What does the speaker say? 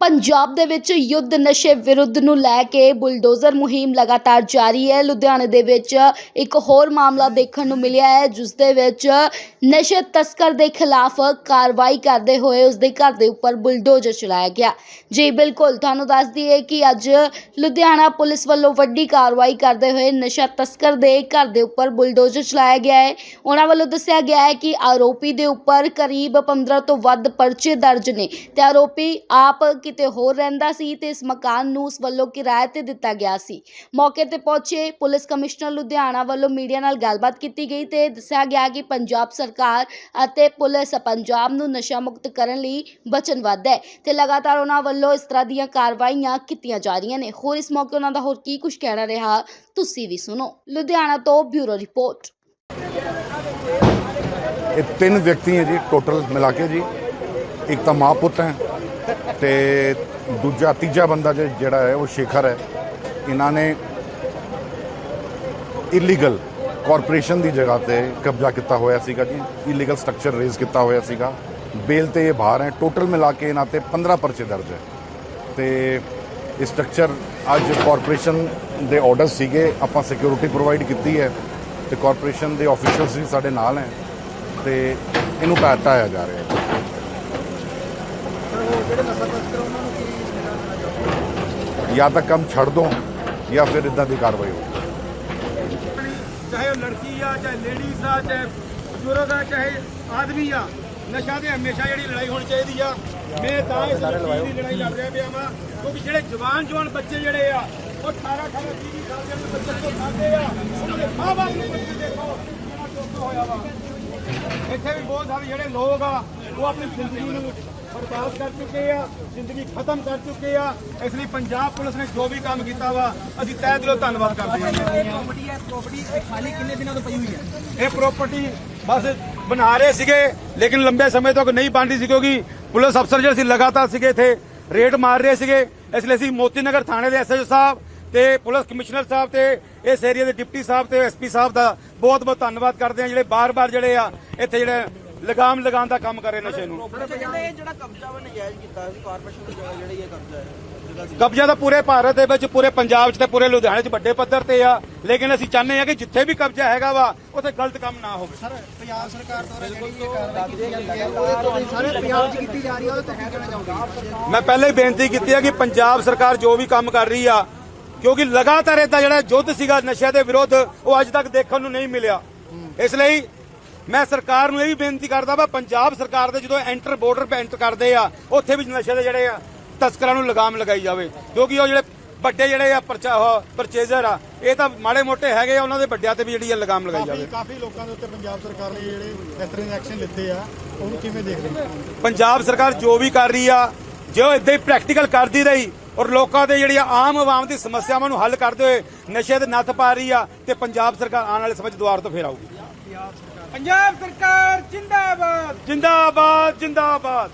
ਪੰਜਾਬ ਦੇ ਵਿੱਚ ਯੁੱਧ ਨਸ਼ੇ ਵਿਰੁੱਧ ਨੂੰ ਲੈ ਕੇ ਬੁਲਡੋਜ਼ਰ ਮੁਹਿੰਮ ਲਗਾਤਾਰ ਜਾਰੀ ਹੈ। ਲੁਧਿਆਣੇ ਦੇ ਵਿੱਚ ਇੱਕ ਹੋਰ ਮਾਮਲਾ ਦੇਖਣ ਨੂੰ ਮਿਲਿਆ ਹੈ, ਜਿਸ ਦੇ ਵਿੱਚ ਨਸ਼ੇ ਤਸਕਰ ਦੇ ਖਿਲਾਫ ਕਾਰਵਾਈ ਕਰਦੇ ਹੋਏ ਉਸ ਦੇ ਘਰ ਦੇ ਉੱਪਰ ਬੁਲਡੋਜ਼ਰ ਚਲਾਇਆ ਗਿਆ। ਜੀ ਬਿਲਕੁਲ, ਤੁਹਾਨੂੰ ਦੱਸ ਦਈਏ ਕਿ ਅੱਜ ਲੁਧਿਆਣਾ ਪੁਲਿਸ ਵੱਲੋਂ ਵੱਡੀ ਕਾਰਵਾਈ ਕਰਦੇ ਹੋਏ ਨਸ਼ਾ ਤਸਕਰ ਦੇ ਘਰ ਦੇ ਉੱਪਰ ਬੁਲਡੋਜ਼ਰ ਚਲਾਇਆ ਗਿਆ ਹੈ। ਉਹਨਾਂ ਵੱਲੋਂ ਦੱਸਿਆ ਗਿਆ ਹੈ ਕਿ ਆਰੋਪੀ ਦੇ ਉੱਪਰ ਕਰੀਬ 15 ਤੋਂ ਵੱਧ ਪਰਚੇ ਦਰਜ ਨੇ ਤੇ ਆਰੋਪੀ ਆਪ ਕਿਤੇ ਹੋਰ ਰਹਿੰਦਾ ਸੀ ਤੇ ਇਸ ਮਕਾਨ ਨੂੰ ਉਸ ਵੱਲੋਂ ਕਿਰਾਏ ਤੇ ਦਿੱਤਾ ਗਿਆ ਸੀ। ਮੌਕੇ ਤੇ ਪਹੁੰਚੇ ਪੁਲਿਸ ਕਮਿਸ਼ਨਰ ਲੁਧਿਆਣਾ ਵੱਲੋਂ ਮੀਡੀਆ ਨਾਲ ਗੱਲਬਾਤ ਕੀਤੀ ਗਈ ਤੇ ਦੱਸਿਆ ਗਿਆ ਕਿ ਪੰਜਾਬ ਸਰਕਾਰ ਅਤੇ ਪੁਲਿਸ ਪੰਜਾਬ ਨੂੰ ਨਸ਼ਾ ਮੁਕਤ ਕਰਨ ਲਈ ਵਚਨਬੱਧ ਹੈ ਤੇ ਲਗਾਤਾਰ ਉਹਨਾਂ ਵੱਲੋਂ ਇਸ ਤਰ੍ਹਾਂ ਦੀਆਂ ਕਾਰਵਾਈਆਂ ਕੀਤੀਆਂ ਜਾ ਰਹੀਆਂ ਨੇ। ਹੋਰ ਇਸ ਮੌਕੇ ਉਹਨਾਂ ਦਾ ਹੋਰ ਕੀ ਕੁਝ ਕਹਿਣਾ ਰਿਹਾ, ਤੁਸੀਂ ਵੀ ਸੁਣੋ। ਲੁਧਿਆਣਾ ਤੋਂ ਬਿਊਰੋ ਰਿਪੋਰਟ। ਇਹ ਤਿੰਨ ਵਿਅਕਤੀ ਹੈ ਜੀ, ਟੋਟਲ ਮਿਲਾ ਕੇ ਜੀ। ਇੱਕ ਤਾਂ ਮਾਂ ਪੁੱਤ ਹੈ ਤੇ ਦੂਜਾ, ਤੀਜਾ ਬੰਦਾ ਜੇ- ਜਿਹੜਾ ਹੈ, ਉਹ ਸ਼ੇਖਰ ਹੈ। ਇਹਨਾਂ ਨੇ ਇਲੀਗਲ ਕਾਰਪੋਰੇਸ਼ਨ ਦੀ ਜਗ੍ਹਾ ਤੇ ਕਬਜ਼ਾ ਕੀਤਾ ਹੋਇਆ ਸੀਗਾ ਜੀ। ਇਲੀਗਲ ਸਟਰਕਚਰ ਰੇਜ਼ ਕੀਤਾ ਹੋਇਆ ਸੀਗਾ। ਬੇਲ ਤੇ ਇਹ ਬਾਹਰ ਹੈ। ਟੋਟਲ ਮਿਲਾ ਕੇ ਇਹਨਾਂ ਤੇ 15 ਪਰਚੇ ਦਰਜ ਹੈ। ਤੇ ਇਹ ਸਟਰਕਚਰ ਅੱਜ ਕਾਰਪੋਰੇਸ਼ਨ ਦੇ ਆਰਡਰ ਸੀਗੇ। ਆਪਾਂ ਸਿਕਿਉਰਿਟੀ ਪ੍ਰੋਵਾਈਡ ਕੀਤੀ ਹੈ। ਤੇ ਕਾਰਪੋਰੇਸ਼ਨ ਦੇ ਆਫੀਸ਼ੀਅਲਸ ਵੀ ਸਾਡੇ ਨਾਲ ਹੈ। ਤੇ ਇਹਨੂੰ ਢਾਹ ਢਾਇਆ ਜਾ ਰਿਹਾ ਹੈ। ਜਾਂ ਤਾਂ ਕੰਮ ਛੱਡ ਦੋ ਜਾਂ ਫਿਰ ਇਦਾਂ ਦੀ ਕਾਰਵਾਈ ਹੋ ਚਾਹੇ ਉਹ ਲੜਕੀ ਆ ਚਾਹੇ ਲੇਡੀਜ਼ ਆ ਚਾਹੇ ਬਜ਼ੁਰਗ ਆ ਚਾਹੇ ਆਦਮੀ ਆ ਨਸ਼ਾ ਤੇ ਹਮੇਸ਼ਾ ਜਿਹੜੀ ਲੜਾਈ ਹੋਣੀ ਚਾਹੀਦੀ ਆ। ਮੈਂ ਤਾਂ ਇਸ ਦੀ ਲੜਾਈ ਲੜ ਰਿਹਾ ਪਿਆ ਵਾਂ ਕਿਉਂਕਿ ਜਿਹੜੇ ਜਵਾਨ ਜਵਾਨ ਬੱਚੇ ਜਿਹੜੇ ਆ ਉਹ 18 18 20 ਸਾਲ ਦੇ ਬੱਚੇ ਤੋਂ ਖਾਂਦੇ ਆ ਉਹਨਾਂ ਦੇ ਮਾਂ ਬਾਪ ਨੂੰ ਬੱਚੇ ਦੇਖੋ ਕਿੰਨਾ ਚੁੱਪ ਹੋਇਆ ਵਾ। ਇੱਥੇ ਵੀ ਬਹੁਤ ਸਾਰੇ ਜਿਹੜੇ ਲੋਕ ਆ ਉਹ ਆਪਣੀ ਜ਼ਿੰਦਗੀ ਨੂੰ ਬਰਬਾਦ ਕਰ ਚੁੱਕੇ ਆ ਜ਼ਿੰਦਗੀ ਖਤਮ ਕਰ ਚੁੱਕੇ ਆ ਇਸ ਲਈ ਪੰਜਾਬ ਪੁਲਿਸ ਨੇ ਜੋ ਵੀ ਕੰਮ ਕੀਤਾ ਵਾ ਅਸੀਂ ਤਹਿ ਦਿਲੋਂ ਧੰਨਵਾਦ ਕਰਦੇ ਹਾਂ ਪ੍ਰਾਪਰਟੀ ਹੈ ਪ੍ਰਾਪਰਟੀ ਖਾਲੀ ਕਿੰਨੇ ਦਿਨਾਂ ਤੋਂ ਪਈ ਹੋਈ ਹੈ ਇਹ ਪ੍ਰਾਪਰਟੀ ਬਸ ਬਣਾ ਰਹੇ ਸੀਗੇ ਲੇਕਿਨ ਲੰਬੇ ਸਮੇਂ ਤੱਕ ਨਹੀਂ ਬਣਦੀ ਸੀ ਕਿਉਂਕਿ ਪੁਲਿਸ ਅਫਸਰ ਜਿਹੜੇ ਸੀ ਲਗਾਤਾਰ ਸੀਗੇ ਇੱਥੇ ਰੇਡ ਮਾਰ ਰਹੇ ਸੀਗੇ ਇਸ ਲਈ ਅਸੀਂ ਮੋਤੀ ਨਗਰ ਥਾਣੇ ਦੇ ਐਸਐਚਓ ਸਾਹਿਬ ਤੇ ਪੁਲਿਸ ਕਮਿਸ਼ਨਰ ਸਾਹਿਬ ਤੇ ਇਸ ਏਰੀਆ ਦੇ ਡਿਪਟੀ ਸਾਹਿਬ ਤੇ ਐਸਪੀ ਸਾਹਿਬ ਦਾ ਬਹੁਤ ਬਹੁਤ ਧੰਨਵਾਦ ਕਰਦੇ ਹਾਂ ਜਿਹੜੇ ਬਾਰ-ਬਾਰ ਜਿਹੜੇ ਆ ਇੱਥੇ ਜਿਹੜੇ ਲਗਾਮ ਲਗਾਉਣ ਦਾ ਕੰਮ ਕਰ ਰਹੇ ਨਸ਼ੇ ਨੂੰ। ਕਹਿੰਦੇ ਇਹ ਜਿਹੜਾ ਕਬਜ਼ਾ ਵਾ ਨਜਾਇਜ਼ ਕੀਤਾ ਸੀ ਕਾਰਪੋਰੇਸ਼ਨ ਦੀ ਜਗ੍ਹਾ ਜਿਹੜੀ ਇਹ ਕਬਜ਼ਾ ਹੈ ਜਗ੍ਹਾ ਸੀ। ਕਬਜ਼ਾ ਤਾਂ ਪੂਰੇ ਭਾਰਤ ਦੇ ਵਿੱਚ ਪੂਰੇ ਪੰਜਾਬ 'ਚ ਤੇ ਪੂਰੇ ਲੁਧਿਆਣੇ 'ਚ ਵੱਡੇ ਪੱਧਰ ਤੇ ਆ। ਲੇਕਿਨ ਅਸੀਂ ਚਾਹੁੰਦੇ ਹਾਂ ਕਿ ਜਿੱਥੇ ਵੀ ਕਬਜ਼ਾ ਹੈਗਾ ਵਾ ਉੱਥੇ ਗਲਤ ਕੰਮ ਨਾ ਹੋਵੇ। ਸਰ ਪੰਜਾਬ ਸਰਕਾਰ ਦੁਆਰਾ ਜਿਹੜੀ ਇਹ ਕਾਰਵਾਈ ਕੀਤੀ ਜਾਂਦੀ ਹੈ ਉਹਦੇ ਤੋਂ ਸਾਰੇ ਪੰਜਾਬ 'ਚ ਕੀਤੀ ਜਾ ਰਹੀ ਹੈ ਉਹਦੇ ਤੋਂ ਕਹਿਣਾ ਚਾਹੋਗੇ? ਮੈਂ ਪਹਿਲੇ ਹੀ ਬੇਨਤੀ ਕੀਤੀ ਹੈ ਕਿ ਪੰਜਾਬ ਸਰਕਾਰ ਜੋ ਵੀ ਕੰਮ ਕਰ ਰਹੀ ਆ ਕਿਉਂਕਿ ਲਗਾਤਾਰ ਇਹਦਾ ਜਿਹੜਾ ਯੁੱਧ ਸੀਗਾ ਨਸ਼ਿਆਂ ਦੇ ਵਿਰੁੱਧ ਉਹ ਅੱਜ ਤੱਕ ਦੇਖਣ ਨੂੰ ਨਹੀਂ ਮਿਲਿਆ। ਇਸ ਲਈ ਮੈਂ ਸਰਕਾਰ ਨੂੰ ਇਹ ਵੀ ਬੇਨਤੀ ਕਰਦਾ ਵਾ ਪੰਜਾਬ ਸਰਕਾਰ ਦੇ ਜਦੋਂ ਐਂਟਰ ਬਾਰਡਰ ਤੇ ਐਂਟਰ ਕਰਦੇ ਆ ਉੱਥੇ ਵੀ ਨਸ਼ੇ ਦੇ ਜਿਹੜੇ ਆ ਤਸਕਰਾਂ ਨੂੰ ਲਗਾਮ ਲਗਾਈ ਜਾਵੇ। ਕਿਉਂਕਿ ਉਹ ਜਿਹੜੇ ਵੱਡੇ ਜਿਹੜੇ ਆ ਪਰਚੇਜ਼ਰ ਆ ਇਹ ਤਾਂ ਮਾੜੇ ਮੋਟੇ ਹੈਗੇ ਆ ਉਹਨਾਂ ਦੇ ਵੱਡਿਆਂ ਤੇ ਵੀ ਜਿਹੜੀ ਆ ਲਗਾਮ ਲਗਾਈ ਜਾਵੇ। ਕਾਫੀ ਲੋਕਾਂ ਦੇ ਉੱਤੇ ਪੰਜਾਬ ਸਰਕਾਰ ਨੇ ਜਿਹੜੇ ਇਸ ਤਰ੍ਹਾਂ ਦੇ ਐਕਸ਼ਨ ਲਿੱਤੇ ਆ ਉਹਨੂੰ ਕਿਵੇਂ ਦੇਖਦੇ ਹੋ? ਪੰਜਾਬ ਸਰਕਾਰ ਜੋ ਵੀ ਕਰ ਰਹੀ ਆ ਜੋ ਇਦਾਂ ਹੀ ਪ੍ਰੈਕਟੀਕਲ ਕਰਦੀ ਰਹੀ ਔਰ ਲੋਕਾਂ ਦੇ ਜਿਹੜੀਆਂ ਆਮ ਆਵਾਮ ਦੀ ਸਮੱਸਿਆਵਾਂ ਨੂੰ ਹੱਲ ਕਰਦੇ ਹੋਏ ਨਸ਼ੇ ਦੇ ਨੱਥ ਪਾ ਰਹੀ ਆ ਤੇ ਪੰਜਾਬ ਸਰਕਾਰ ਆਉਣ ਵਾਲੇ ਸਮੇਂ 'ਚ ਦੁਆਰ ਤੋਂ ਫੇਰ ਆਊਗੀ। ਪੰਜਾਬ ਸਰਕਾਰ ਜਿੰਦਾਬਾਦ। ਜਿੰਦਾਬਾਦ ਜਿੰਦਾਬਾਦ।